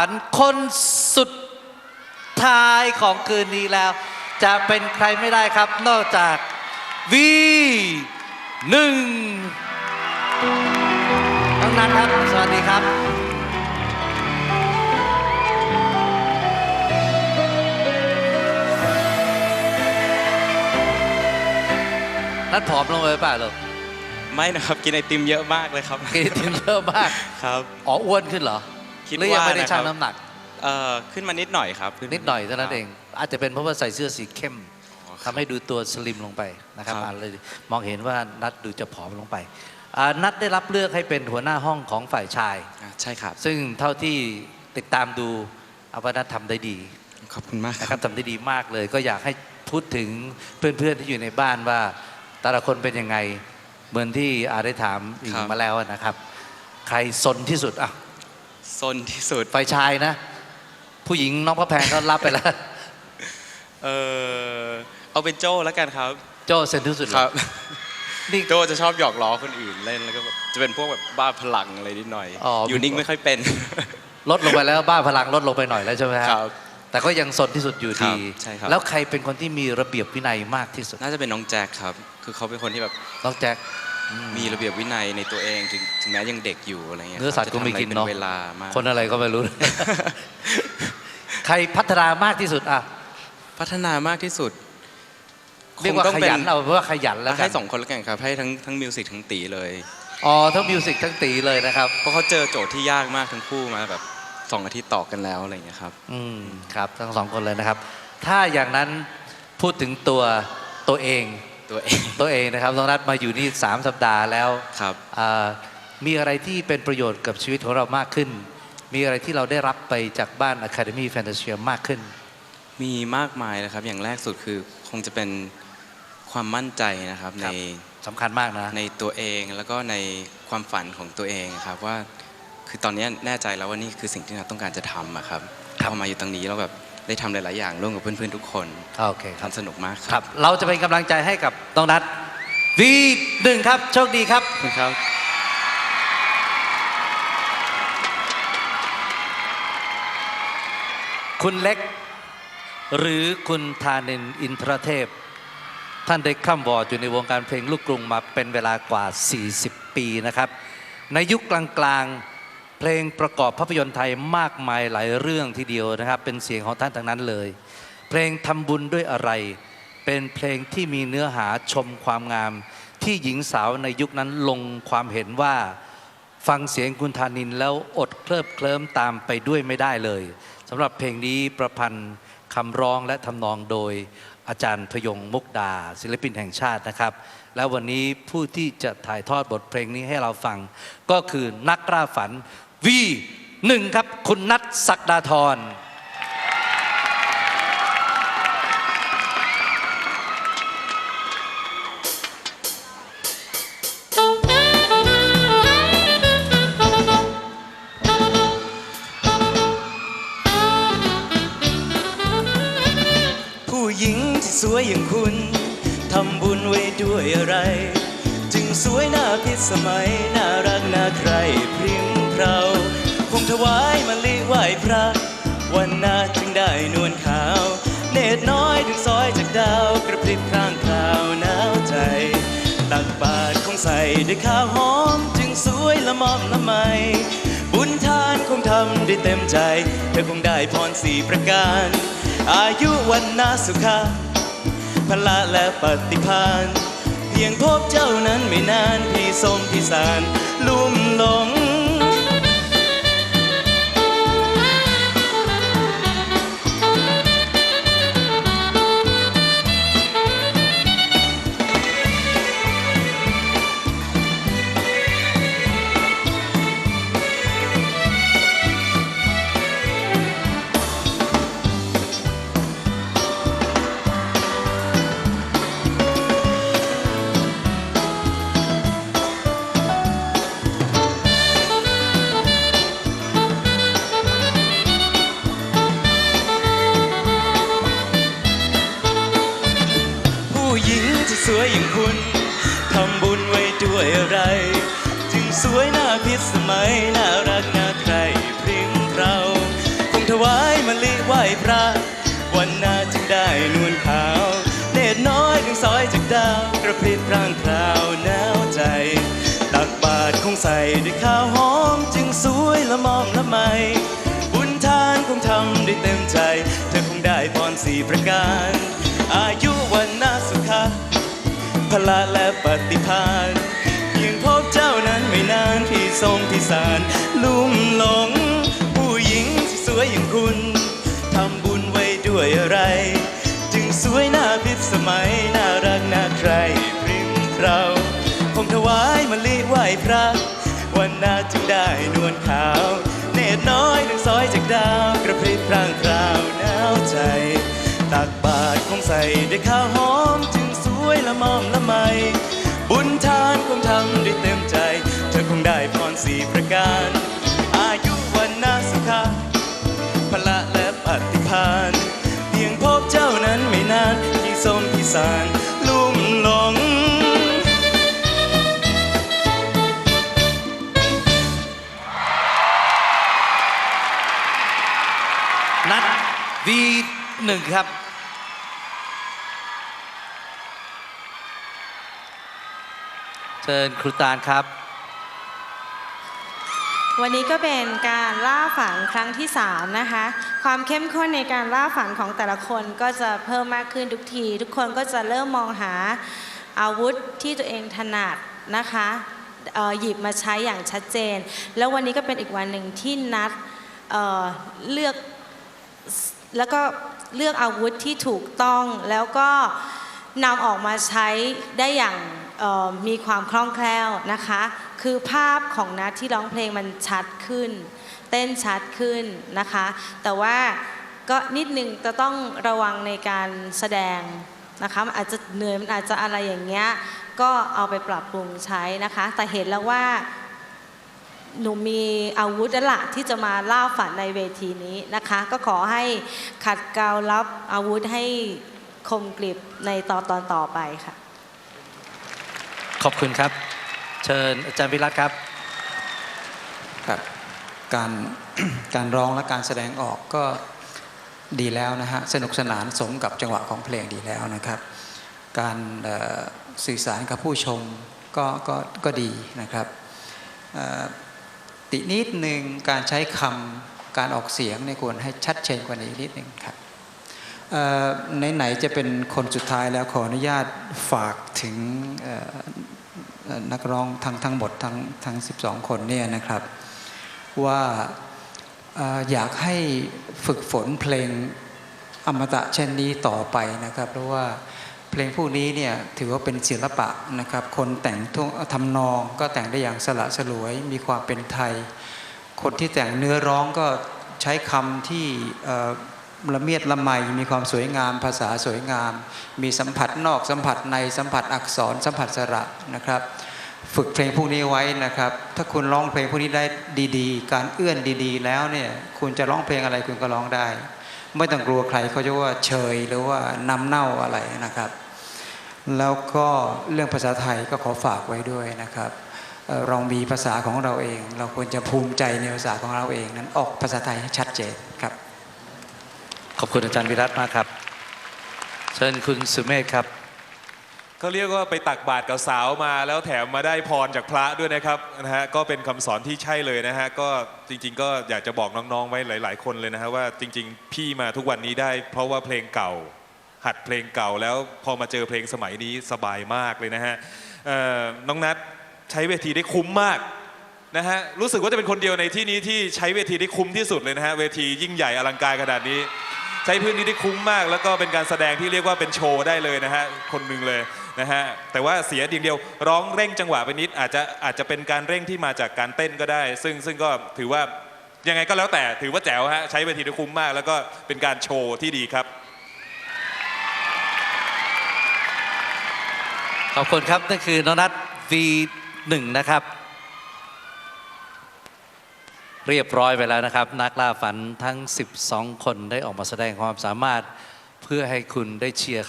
ฝันคนสุดท้ายของคืนนี้แล้ว จะเป็นใครไม่ได้ครับ นอกจาก V หนึ่งน้องนัทครับ สวัสดีครับนัดผอมลงไปเปล่าลูกไม่นะครับ กินไอติมเยอะมากเลยครับ กินไอติมเยอะมาก ครับ อ๋ออ้วนขึ้นเหรอ คิดหรือยังว่าไม่ได้นะครับชั่งน้ำหนัก เอ่อขึ้นมานิดหน่อยครับขึ้นิดหน่อยเท่านั้นเอง อาจจะเป็นเพราะว่าใส่เสื้อสีเข้มอ๋อคทำรับ ให้ดูตัวสลิมลงไปนะครับครับ อ่านเลยมองเห็นว่านัดดูจะผอมลงไปอ่านัดได้รับเลือกให้เป็นหัวหน้าห้องของฝ่ายชาย อ่าใช่ครับ ซึ่งเท่าที่ติดตามดูเอาว่านัดทำได้ดี ขอบคุณมากนะคครัรับบทำได้ดีมากเลย ก็อยากให้พูดถึงเพื่อนๆที่อยู่ในบ้านว่า แต่ละคนเป็นยังไงเหมือนที่อาได้ถามอิงครับมาแล้วนะครับ ใครสนที่สุดอะ ซนที่สุด ฝ่ายชายนะ ผู้หญิงน้องพระแพงก็รับไปแล้ว เออเอาเป็นโจ้แล้วกันครับโจ้เซนที่สุดเหรอครับ นี่ โจ้จะชอบหยอกล้อคนอื่นเล่นแล้วก็แบบจะเป็นพวกแบบบ้าพลังอะไรนิดหน่อยอ๋อออ ยู่นิ่งไม่ค่อยเป็น ลดลงไปแล้วบ้าพลังลดลงไปหน่อยแล้วใช่ไหมฮะครับแต่ก็ยังสนที่สุดอยู่ครัดีบใช่ครับ แล้วใครเป็นคนที่มีระเบียบวินัยมากที่สุด น่าจะเป็นน้องแจ็คครับ คือเขาเป็นคนที่แบบน้องแจ็ค มีระเบียบวินัยในตัวเองถึงถึงแม้ยังเด็กอยู่อะไรเงี้ยเนื้อสัตว์ครับก็ไม่กินจะทำอะไรเนาะเป็นเวลามากคนอะไรก็ไม่รู้ ใครพัฒนามากที่สุดอะพัฒนามากที่สุดเรียกว่าคงต้ของเป็ยันเอาเป็นว่าขยันแล้วกัให้นสองคนแล้วกันครับ ให้ทั้งทั้งมิวสิกทั้งตีเลยอ๋อทั้งมิวสิกทั้งตีเลยนะครับเพราะเขาเจอโจทย์ที่ยากมากทั้งคู่มาแบบสองอาทิตย์ต่อกันแล้วอะไรอย่างเงี้ยครับ อืมครับ ทั้งสองคนเลยนะครับ ถ้าอย่างนั้นพูดถึงตัวตัวเอง ตัวเองตัวเองนะครับน้องนัดมาอยู่นี่สามสัปดาห์แล้วครับอ่ามีอะไรที่เป็นประโยชน์กับชีวิตของเรามากขึ้น มีอะไรที่เราได้รับไปจากบ้าน Academy Fantasia มากขึ้น มีมากมายนะครับ อย่างแรกสุดคือคงจะเป็นความมั่นใจนะครับคในรับสำคัญมากนะ ในตัวเองแล้วก็ในความฝันของตัวเองครับว่าคือตอนนี้แน่ใจแล้วว่านี่คือสิ่งที่เราต้องการจะทำอะครับครับพอมาอยู่ตรงนี้แล้วแบบ ได้ทำหลาย ๆ อย่างร่วมกับเพื่อน ๆ ทุกคนโอเคครับทำสนุกมากคครับรับเราจะเป็นกำลังใจให้กับน้องนัดวีหนึ่งครับ โชคดีครับขอบคุณครับ คุณเล็ก หรือคุณธานินอินทรเทพ ท่านได้คร่ำวอดอยู่ในวงการเพลงลูกกรุงมาเป็นเวลากว่า 40 ปีนะครับ ในยุคกลางๆ เพลงประกอบภาพยนตร์ไทยมากมายหลายเรื่องทีเดียวนะครับ เป็นเสียงของท่านทั้งนั้นเลย เพลงทำบุญด้วยอะไร เป็นเพลงที่มีเนื้อหาชมความงาม ที่หญิงสาวในยุคนั้นลงความเห็นว่า ฟังเสียงคุณธานินแล้วอดเคลิบเคลิ้มตามไปด้วยไม่ได้เลยสำหรับเพลงนี้ประพันธ์คำร้องและทำนองโดยอาจารย์พยงมุกดา ศิลปินแห่งชาตินะครับ แล้ววันนี้ผู้ที่จะถ่ายทอดบทเพลงนี้ให้เราฟัง ก็คือนักกล้าฝัน วีหนึ่งครับ คุณนัทศักดาธรผู้หญิงที่สวยอย่างคุณ ทำบุญไว้ด้วยอะไร จึงสวยหน้าพิสมัย น่ารักน่าใคร ถวายมะลิไหวพระ วันนาจึงได้นวลขาว เนตรน้อยถึงซอยจากดาวกระพริบข้างคราวหนาวใจ ตักบาตรคงใส่ด้วยข้าวหอม จึงสวยละมอมละไม บุญทานคงทำได้เต็มใจ เธอคงได้พรสี่ประการ อายุวันนาสุขะพละและปฏิภาณเพียงพบเจ้านั้นไม่นาน พี่สมพี่สารลุ่มหลง สวยหน้าพิสมัยน่ารักน่าใครพริ้งเราคงถวายมะลิไหว้พระ วันนาจึงได้นวลขาว เนตรน้อยถึงซอยจากดาวกระพริบร่างคราวหนาวใจตักบาตรคงใส่ด้วยข้าวหอมจึงสวยละมอมละไมบุญทานคงทำได้เต็มใจ เธอคงได้พรสี่ประการ อายุวันนาสุขะพละและปฏิภาณเพียงพบเจ้านั้นไม่น ทรงพี่สารลุ่มหลง ผู้หญิงที่สวยอย่างคุณทำบุญไว้ด้วยอะไร จึงสวยหน้าพิสมัยน่ารักน่าใครพริมเราคงถวายมะลิไหว้พระ วันนาจึงได้นวลขาว เนตรน้อยดังซอยจากดาวกระพริบร่างคราวหนาวใจ ตักบาตรคงใส่ด้วยข้าวหอมจึงสวยละมอมละไมบุญทานคงทำด้วยเต็ม พรสี่ประการ อายุวันนาสุขะพละและปฏิภาณเพียงพบเจ้านั้นไม่นานที่สมที่สารลุ่มหลงนัด V1 ครับเชิญครูตาลครับ วันนี้ก็เป็นการล่าฝันครั้งที่ 3 นะคะ ความเข้มข้นในการล่าฝันของแต่ละคนก็จะเพิ่มมากขึ้นทุกที ทุกคนก็จะเริ่มมองหาอาวุธที่ตัวเองถนัดนะคะหยิบมาใช้อย่างชัดเจน แล้ววันนี้ก็เป็นอีกวันหนึ่งที่นัดเเลือกแล้วก็เลือกอาวุธที่ถูกต้องแล้วก็นำออกมาใช้ได้อย่างมีความคล่องแคล่วนะคะ คือภาพของนัทที่ร้องเพลงมันชัดขึ้น เต้นชัดขึ้นนะคะ แต่ว่าก็นิดนึงจะต้องระวังในการแสดงนะคะมันอาจจะเหนื่อยมันอาจจะอะไรอย่างเงี้ยก็เอาไปปรับปรุงใช้นะคะ แต่เห็นแล้วว่าหนูมีอาวุธละที่จะมาล่าฝันในเวทีนี้นะคะ ก็ขอให้ขัดเกลารับอาวุธให้คมกริบในตอนตอนต่อไปค่ะ ขอบคุณครับ เชิญอาจารย์วิรัตครับครับการการร้องและการแสดงออกก็ดีแล้วนะฮะสนุกสนานสมกับจังหวะของเพลงดีแล้วนะครับ การสื่อสารกับผู้ชมก็ก็ก็ดีนะครับตินิดหนึ่งการใช้คำการออกเสียงเนี่ยควรให้ชัดเจนกว่านี้นิดหนึ่งครับไหนๆจะเป็นคนสุดท้ายแล้วขออนุญาตฝากถึง นักร้องทั้งทั้งหมดทั้งทั้ง 12 คนเนี่ยนะครับว่าอยากให้ฝึกฝนเพลงอมตะเช่นนี้ต่อไปนะครับ เพราะว่าเพลงพวกนี้เนี่ยถือว่าเป็นศิลปะนะครับ คนแต่งท่งทำนองก็แต่งได้อย่างสละสลวย มีความเป็นไทย คนที่แต่งเนื้อร้องก็ใช้คำที่ ละเมียดละไมมีความสวยงาม ภาษาสวยงาม มีสัมผัสนอกสัมผัสในสัมผัสอักษร สัมผัสสระนะครับ ฝึกเพลงพวกนี้ไว้นะครับ ถ้าคุณร้องเพลงพวกนี้ได้ดีๆ การเอื้อนดีๆ แล้วเนี่ยคุณจะร้องเพลงอะไรคุณก็ร้องได้ ไม่ต้องกลัวใครเขาจะว่าเชยหรือว่านำเน่าอะไรนะครับ แล้วก็เรื่องภาษาไทยก็ขอฝากไว้ด้วยนะครับเอ่อเรามีภาษาของเราเอง เราควรจะภูมิใจในภาษาของเราเองนั้นออกภาษาไทยให้ชัดเจนครับ ขอบคุณอาจารย์วิรัตมากครับ เชิญคุณสุเมธครับ เขาเรียกว่าไปตักบาตรกับสาวมาแล้วแถมมาได้พรจากพระด้วยนะครับนะฮะก็เป็นคำสอนที่ใช่เลยนะฮะก็จริง ๆ ก็อยากจะบอกน้องๆไว้หลาย ๆ คนเลยนะฮะว่าจริง ๆ พี่มาทุกวันนี้ได้ เพราะว่าเพลงเก่า หัดเพลงเก่าแล้วพอมาเจอเพลงสมัยนี้สบายมากเลยนะฮะเอ่อน้องนัทใช้เวทีได้คุ้มมากนะฮะรู้สึกว่าจะเป็นคนเดียวในที่นี้ที่ใช้เวทีได้คุ้มที่สุดเลยนะฮะเวทียิ่งใหญ่อลังการขนาดนี้ ใช้พื้นที่ได้คุ้มมาก แล้วก็เป็นการแสดงที่เรียกว่าเป็นโชว์ได้เลยนะฮะคนหนึ่งเลยนะฮะแต่ว่าเสียดีเดียวร้องเร่งจังหวะไปนิดอาจจะอาจจะเป็นการเร่งที่มาจากการเต้นก็ได้ ซึ่งซึ่งก็ถือว่ายังไงก็แล้วแต่ถือว่าแจ๋วฮะใช้เวทีได้คุ้มมาก แล้วก็เป็นการโชว์ที่ดีครับ ขอบคุณครับนั่นคือน้องนัท V1 นะครับ เรียบร้อยไปแล้วนะครับ นักล่าฝันทั้ง 12 คนได้ออกมาแสดงความสามารถเพื่อให้คุณได้เชียร์เขา